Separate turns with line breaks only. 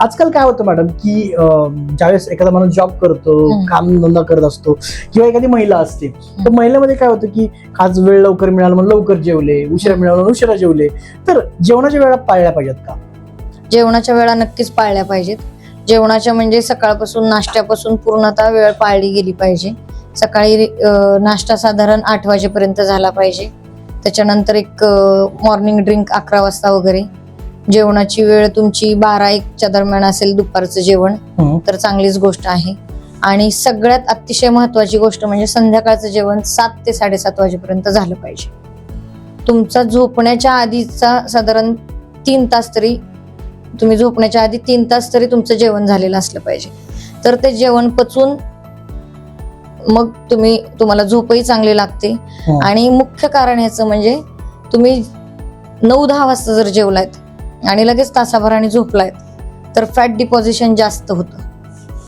आजकाल काय होतं मॅडम की ज्यावेळेस एखादा माणूस जॉब करतो. काम धंदा करत असतो किंवा एखादी महिला असते तर महिलेमध्ये काय होतं की आज वेळ लवकर मिळाला म्हणून लवकर जेवले उशिरा मिळाला म्हणून उशिरा जेवले तर जेवणाच्या वेळा पाळल्या पाहिजेत का?
जेवणाच्या वेळा नक्कीच पाळल्या पाहिजेत. जेवणाच्या म्हणजे सकाळपासून नाश्त्यापासून पूर्णतः वेळ पाळली गेली पाहिजे. सकाळी नाश्ता साधारण आठ वाजेपर्यंत झाला पाहिजे. त्याच्यानंतर एक मॉर्निंग ड्रिंक अकरा वाजता वगैरे. जेवणाची वेळ तुमची बारा एकच्या दरम्यान असेल दुपारचं जेवण
हम्म.
तर चांगलीच गोष्ट आहे आणि सगळ्यात अतिशय महत्वाची गोष्ट म्हणजे संध्याकाळचं जेवण सात ते साडेसात वाजेपर्यंत झालं पाहिजे तुमचा झोपण्याच्या आधीचा साधारण तीन तास तरी तुम्ही झोपण्याच्या आधी तीन तास तरी तुमचं जेवण झालेलं असलं पाहिजे तर ते जेवण पचून मग तुम्ही तुम्हाला झोपही चांगली लागते
हम्म.
आणि मुख्य कारण ह्याचं म्हणजे तुम्ही नऊ दहा वाजता जर जेवलायत आणि लगेच तासाभराने झोपलायत तर फॅट डिपॉझिशन जास्त होतं.